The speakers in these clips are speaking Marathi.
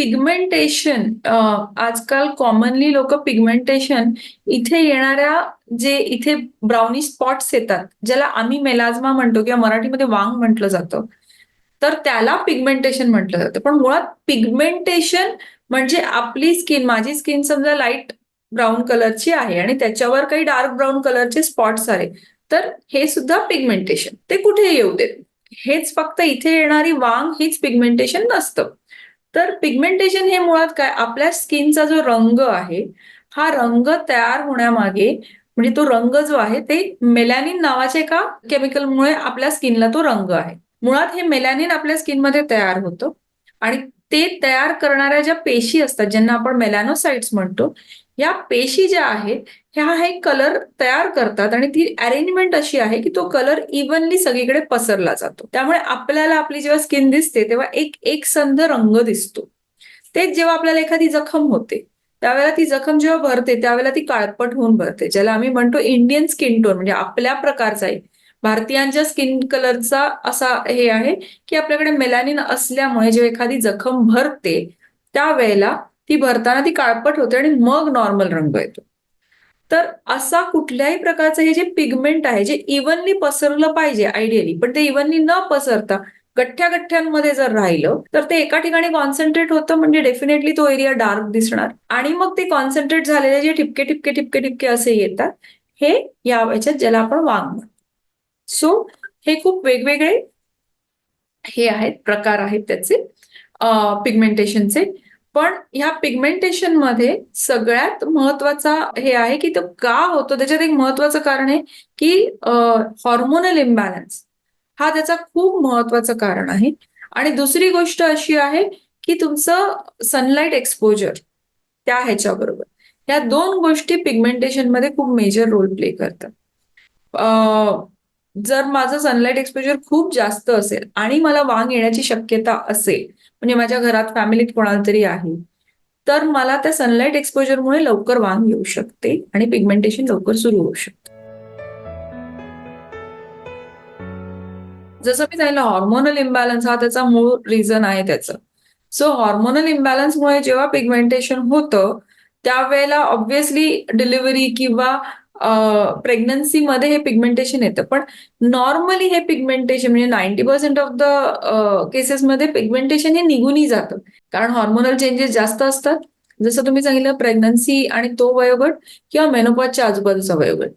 पिगमेंटेशन आजकाल कॉमनली लोक पिगमेंटेशन इथे येणाऱ्या जे इथे ब्राउनी स्पॉट्स येतात ज्याला आम्ही मेलाझ्मा म्हणतो किंवा मराठीमध्ये वांग म्हटलं जातं तर त्याला पिगमेंटेशन म्हटलं जातं. पण मुळात पिगमेंटेशन म्हणजे आपली स्किन माझी स्किन समजा लाइट ब्राऊन कलरची आहे आणि त्याच्यावर काही डार्क ब्राऊन कलरचे स्पॉट्स आहे तर हे सुद्धा पिगमेंटेशन ते कुठे येऊ देत. हेच फक्त इथे येणारी वांग हीच पिगमेंटेशन नसतं. तर पिगमेंटेशन हे मुळात काय? आपल्या स्किनचा जो रंग आहे हा रंग तयार होण्यामागे म्हणजे तो रंग जो आहे ते मेलॅनिन नावाच्या एका केमिकलमुळे आपल्या स्किनला तो रंग आहे. मुळात हे मेलॅनिन आपल्या स्किनमध्ये तयार होतं आणि ते तयार करणाऱ्या ज्या पेशी असतात ज्यांना आपण मेलॅनोसाइट्स म्हणतो या पेशी ज्या आहेत ह्या हे कलर तयार करतात आणि ती अरेंजमेंट अशी आहे की तो कलर इव्हनली सगळीकडे पसरला जातो. त्यामुळे आपल्याला आपली जेव्हा स्किन दिसते तेव्हा एक एक संध रंग दिसतो. तेच जेव्हा आपल्याला एखादी जखम होते त्यावेळेला ती जखम जेव्हा भरते त्यावेळेला ती काळपट होऊन भरते. ज्याला आम्ही म्हणतो इंडियन स्किन टोन म्हणजे आपल्या प्रकारचा आहे भारतीयांच्या स्किन कलरचा असा हे आहे की आपल्याकडे मेलॅनिन असल्यामुळे जेव्हा एखादी जखम भरते त्यावेळेला ती भरताना ती काळपट होते आणि मग नॉर्मल रंग येतो. तर असा कुठल्याही प्रकारचं हे जे पिगमेंट आहे जे इव्हनली पसरलं पाहिजे आयडियली पण ते इव्हनली न पसरता गठ्ठ्या गठ्ठ्यांमध्ये जर राहिलं तर ते एका ठिकाणी कॉन्सन्ट्रेट होतं म्हणजे डेफिनेटली तो एरिया डार्क दिसणार. आणि मग ते कॉन्सन्ट्रेट झालेले जे ठिपके ठिपके ठिपके ठिपके असे येतात हे या याच्यात ज्याला आपण वांग म्हणतो सो हे खूप वेगवेगळे हे आहेत प्रकार आहेत त्याचे पिगमेंटेशनचे पण ह्या पिगमेंटेशनमध्ये सगळ्यात महत्त्वाचा हे आहे की तो का होतो? त्याच्यात एक महत्वाचं कारण आहे की हॉर्मोनल इम्बॅलन्स हा त्याचा खूप महत्वाचं कारण आहे. आणि दुसरी गोष्ट अशी आहे की तुमचं सनलाईट एक्सपोजर त्या ह्याच्याबरोबर. या दोन गोष्टी पिगमेंटेशनमध्ये खूप मेजर रोल प्ले करतात. जर माझं सनलाईट एक्सपोजर खूप जास्त असेल आणि मला वांग येण्याची शक्यता असेल म्हणजे माझ्या घरात फॅमिलीत कोणाला तरी आहे. तर मला त्या सनलाईट एक्सपोजरमुळे लवकर वांग येऊ शकते आणि पिगमेंटेशन लवकर सुरू होऊ शकते. जसं मी सांगितलं हॉर्मोनल इम्बॅलन्स हा त्याचा मूळ रिझन आहे त्याचं. सो हॉर्मोनल इम्बॅलन्समुळे जेव्हा पिगमेंटेशन होतं त्यावेळेला ऑब्व्हियसली डिलिव्हरी किंवा प्रेग्नन्सीमध्ये हे पिगमेंटेशन येतं. पण नॉर्मली हे पिगमेंटेशन म्हणजे नाईन्टी पर्सेंट ऑफ द केसेसमध्ये पिगमेंटेशन हे निघूनही जातं. कारण हॉर्मोनल चेंजेस जास्त असतात. जसं तुम्ही सांगितलं प्रेग्नन्सी आणि तो वयोगट किंवा मेनोपॉजच्या आजूबाजूचा वयोगट.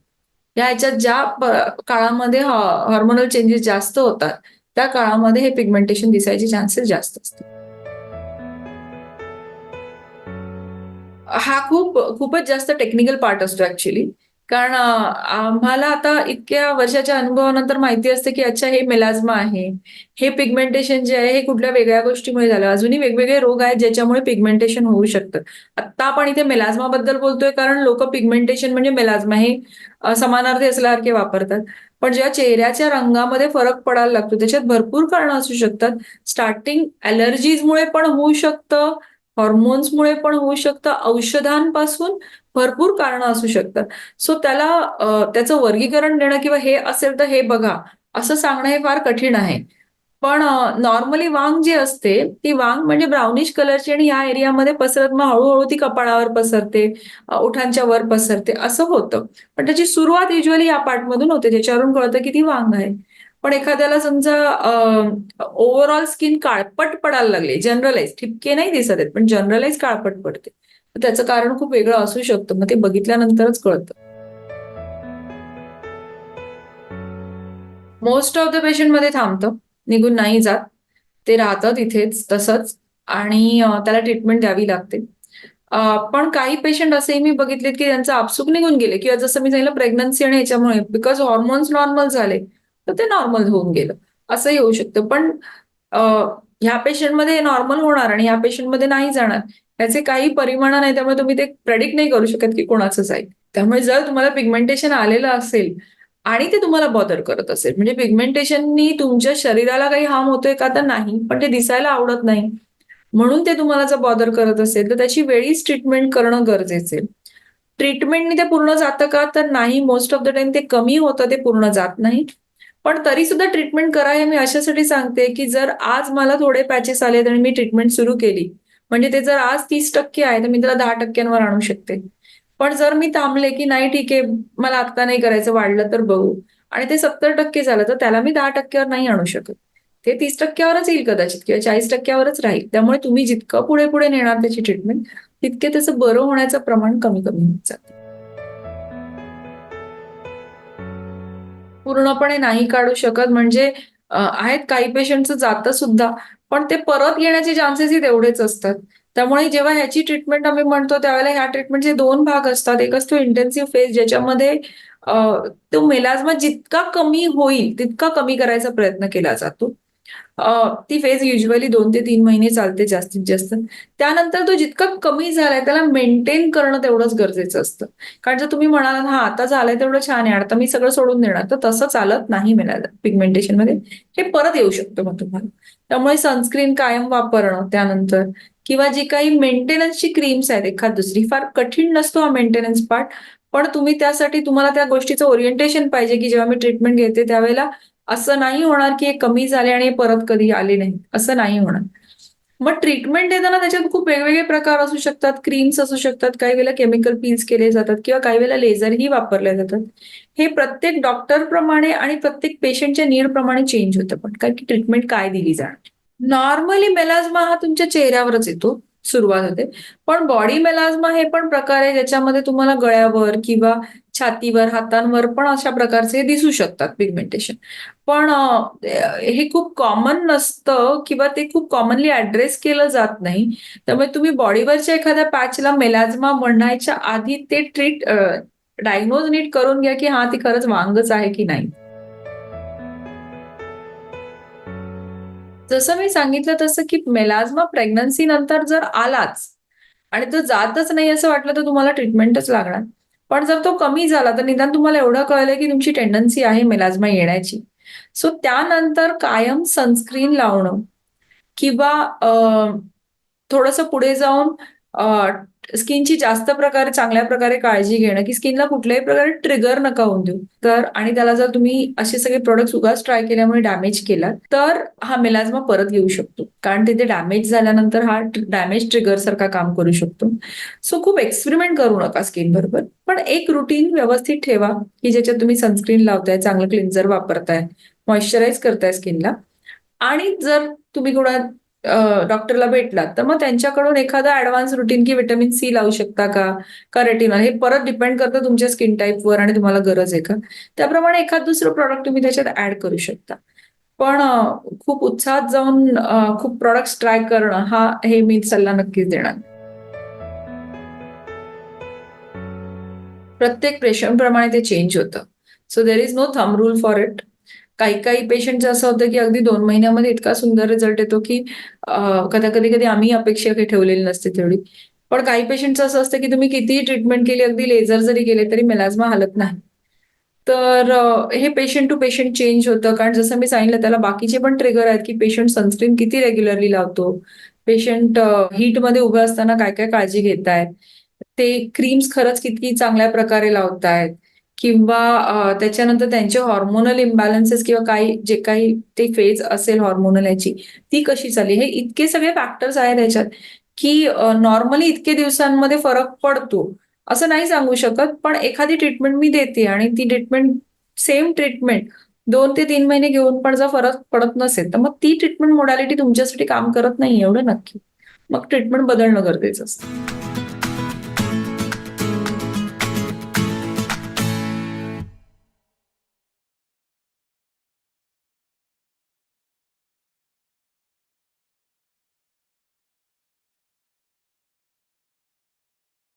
या ह्याच्यात ज्या काळामध्ये हॉर्मोनल चेंजेस जास्त होतात त्या काळामध्ये हे पिगमेंटेशन दिसायचे चान्सेस जास्त असतात. हा खूप खूपच जास्त टेक्निकल पार्ट असतो ऍक्च्युली कारण आम्हाला आता इतक्या वर्षाच्या अनुभवानंतर माहिती असते की अच्छा हे मेलाझ्मा आहे. हे पिगमेंटेशन जे आहे हे कुठल्या वेगळ्या गोष्टीमुळे झालं? अजूनही वेगवेगळे रोग आहेत ज्याच्यामुळे पिगमेंटेशन होऊ शकतं. आता आपण इथे मेलाझ्मा बद्दल बोलतोय कारण लोक पिगमेंटेशन म्हणजे मेलाझ्मा हे समानार्थी असल्यासारखे वापरतात. पण जेव्हा चेहऱ्याच्या रंगामध्ये फरक पडायला लागतो त्याच्यात भरपूर कारणं असू शकतात. स्टार्टिंग अलर्जीजमुळे पण होऊ शकतं. हॉर्मोन्समुळे पण होऊ शकतं औषधांपासून भरपूर कारणं असू शकतात. सो त्याला त्याचं वर्गीकरण देणं किंवा हे असेल तर हे बघा असं सांगणं हे फार कठीण आहे. पण नॉर्मली वांग जी असते ती वांग म्हणजे ब्राउनिश कलरची आणि या एरियामध्ये पसरत मग हळूहळू ती कपाळावर पसरते ओठांच्या वर पसरते असं होतं. पण त्याची सुरुवात युजली या पार्टमधून होते त्याच्यावरून कळतं की ती वांग आहे. पण एखाद्याला समजा ओव्हरऑल स्किन काळपट पडायला लागली जनरलाइज ठिपके नाही दिसत आहेत पण जनरलाइज काळपट पडते. त्याचं कारण खूप वेगळं असू शकतं मग ते बघितल्यानंतरच कळतं. मोस्ट ऑफ द पेशंटमध्ये थांबतं निघून नाही जात. ते राहतं तिथेच तसंच. आणि त्याला ट्रीटमेंट द्यावी लागते. पण काही पेशंट असेही मी बघितलेत की त्यांचं आपसूक निघून गेले किंवा जसं मी सांगितलं प्रेग्नन्सी आणि याच्यामुळे बिकॉज हॉर्मोन्स नॉर्मल झाले तर ते नॉर्मल होऊन गेलं. असंही होऊ शकतं. पण ह्या पेशंटमध्ये नॉर्मल होणार आणि ह्या पेशंटमध्ये नाही जाणार याचे काही परिमाण नाही त्यामुळे तुम्ही ते प्रेडिक्ट नाही करू शकत की कोणाचं जाईल त्यामुळे जर तुम्हाला पिगमेंटेशन आलेलं असेल आणि ते तुम्हाला बॉदर करत असेल म्हणजे पिगमेंटेशननी तुमच्या शरीराला काही हार्म होतोय का तर नाही पण ते दिसायला आवडत नाही. म्हणून ते तुम्हाला जर बॉदर करत असेल तर त्याची वेळीच ट्रीटमेंट करणं गरजेचे ट्रीटमेंटनी ते पूर्ण जातं का तर नाही मोस्ट ऑफ द टाइम ते कमी होतं ते पूर्ण जात नाही. पण तरी सुद्धा ट्रीटमेंट करा हे मी अशासाठी सांगते की जर आज मला थोडे पॅचेस आले आणि मी ट्रीटमेंट सुरू केली म्हणजे ते जर आज तीस टक्के आहे तर मी त्याला दहा टक्क्यांवर आणू शकते. पण जर मी थांबले की नाही ठीक आहे मला आता नाही करायचं वाढलं तर बघू. आणि ते सत्तर टक्के झालं तर त्याला मी दहा टक्क्यावर नाही आणू शकत. ते तीस टक्क्यावरच येईल कदाचित किंवा चाळीस टक्क्यावरच राहील. त्यामुळे तुम्ही जितकं पुढे पुढे नेणार त्याची ट्रीटमेंट तितके त्याचं बरं होण्याचं प्रमाण कमी कमी होत जातं. पूर्णपणे नाही काढू शकत. म्हणजे आहेत काही पेशंटचं जातं सुद्धा पण ते परत येण्याचे चान्सेसही तेवढेच असतात. त्यामुळे जेव्हा ह्याची ट्रीटमेंट आम्ही म्हणतो त्यावेळेला ह्या ट्रीटमेंटचे दोन भाग असतात. एक असतो इंटेन्सिव्ह फेज ज्याच्यामध्ये तो मेलाझमा जितका कमी होईल तितका कमी करायचा प्रयत्न केला जातो. ती फेज युजली दोन ते तीन महिने चालते जास्तीत जास्त. त्यानंतर तो जितका कमी झालाय त्याला मेंटेन करणं तेवढंच गरजेचं असतं. कारण जर तुम्ही म्हणालात हा आता झालंय तेवढं छान आहे आता मी सगळं सोडून देणार तर तसं चालत नाही मिळालं पिगमेंटेशनमध्ये. हे परत येऊ शकतं मग तुम्हाला. त्यामुळे सनस्क्रीन कायम वापरणं त्यानंतर. किंवा जी काही मेंटेनन्सची क्रीम्स आहेत एखाद दुसरी फार कठीण नसतो हा मेंटेनन्स पार्ट पण तुम्ही त्यासाठी तुम्हाला त्या गोष्टीचं ओरिएंटेशन पाहिजे की जेव्हा मी ट्रीटमेंट घेते त्यावेळेला असं नाही होणार की कमी झाले आणि परत कधी आले नाही असं नाही होणार. मग ट्रीटमेंट देताना त्याच्यात खूप वेगवेगळे प्रकार असू शकतात. क्रीम्स असू शकतात. काही वेळेला केमिकल पील्स केले जातात किंवा काही वेळेला लेझरही वापरले जातात. हे प्रत्येक डॉक्टर प्रमाणे आणि प्रत्येक पेशंटच्या नीड प्रमाणे चेंज होतं पण. कारण की ट्रीटमेंट काय दिली जाणार? नॉर्मली मेलाझ्मा हा तुमच्या चेहऱ्यावरच येतो. सुरुवात होते. पण बॉडी मेलाझ्मा हे पण प्रकार आहे ज्याच्यामध्ये तुम्हाला गळ्यावर किंवा छातीवर हातांवर पण अशा प्रकारचे दिसू शकतात पिगमेंटेशन पण हे खूप कॉमन नसतं किंवा ते खूप कॉमनली ऍड्रेस केलं जात नाही. त्यामुळे तुम्ही बॉडीवरच्या एखाद्या पॅचला मेलाझमा म्हणायच्या आधी ते ट्रीट डायग्नोज नीट करून घ्या की हा ती खरंच वांगच आहे की नाही. जसं मी सांगितलं तसं की मेलाझमा प्रेग्नन्सी नंतर जर आलाच आणि तो जातच नाही असं वाटलं तर तुम्हाला ट्रीटमेंटच लागणार. पण जर तो कमी झाला तर निदान तुम्हाला एवढं कळलं की तुमची टेंडन्सी आहे मेलाजमा येण्याची. सो त्यानंतर कायम सनस्क्रीन लावणं किंवा थोडंसं पुढे जाऊन स्किनची जास्त प्रकारे चांगल्या प्रकारे काळजी घेणं की स्किनला कुठल्याही प्रकारे ट्रिगर नका होऊन देऊ. तर आणि त्याला जर तुम्ही असे सगळे प्रोडक्ट उगाच ट्राय केल्यामुळे डॅमेज केला तर हा मेलाझमा परत येऊ शकतो. कारण तिथे डॅमेज झाल्यानंतर हा डॅमेज ट्रिगर सारखा काम करू शकतो. सो खूप एक्सपेरिमेंट करू नका स्किन बरोबर. पण एक रुटीन व्यवस्थित ठेवा की ज्याच्यात तुम्ही सनस्क्रीन लावताय चांगलं क्लिन्झर वापरताय मॉइश्चराईज करताय स्किनला आणि जर तुम्ही कोणा डॉक्टरला भेटलात. तर मग त्यांच्याकडून एखादा ऍडव्हान्स रुटीन की विटॅमिन सी लावू शकता का? का हे परत डिपेंड करतं तुमच्या स्किन टाईपवर आणि तुम्हाला गरज आहे का? त्याप्रमाणे एखाद दुसरं प्रॉडक्ट तुम्ही त्याच्यात ऍड करू शकता. पण खूप उत्साहात जाऊन खूप प्रॉडक्ट्स ट्राय करणं हा हे मी सल्ला नक्कीच देणार. प्रत्येक पेशंटप्रमाणे ते चेंज होतं. So there is no thumb rule for it काही काही पेशंटचं असं होतं की अगदी दोन महिन्यामध्ये इतका सुंदर रिझल्ट येतो की कदा कधी कधी आम्ही अपेक्षा काही ठेवलेली नसते तेवढी. पण काही पेशंटचं असं असतं की तुम्ही कितीही ट्रीटमेंट केली अगदी लेझर जरी केले तरी मेलाझ्मा हलत नाही. तर हे पेशंट टू पेशंट चेंज होतं. कारण जसं मी सांगितलं त्याला बाकीचे पण ट्रिगर आहेत की पेशंट सनस्क्रीन किती रेग्युलरली लावतो. पेशंट हीटमध्ये उभं असताना काय काय काळजी घेत आहेत ते क्रीम्स खरंच किती चांगल्या प्रकारे लावतायत. किंवा त्याच्यानंतर त्यांचे हॉर्मोनल इम्बॅलन्सेस किंवा काही जे काही ते फेज असेल हॉर्मोनल याची ती कशी चालली? हे इतके सगळे फॅक्टर्स आहेत याच्यात की नॉर्मली इतके दिवसांमध्ये फरक पडतो. असं नाही सांगू शकत पण एखादी ट्रीटमेंट मी देते आणि ती ट्रीटमेंट सेम ट्रीटमेंट दोन ते तीन महिने घेऊन पण जर फरक पडत नसेल तर मग ती ट्रीटमेंट मोडॅलिटी तुमच्यासाठी काम करत नाही एवढं नक्की. मग ट्रीटमेंट बदलणं गरजेचं असतं.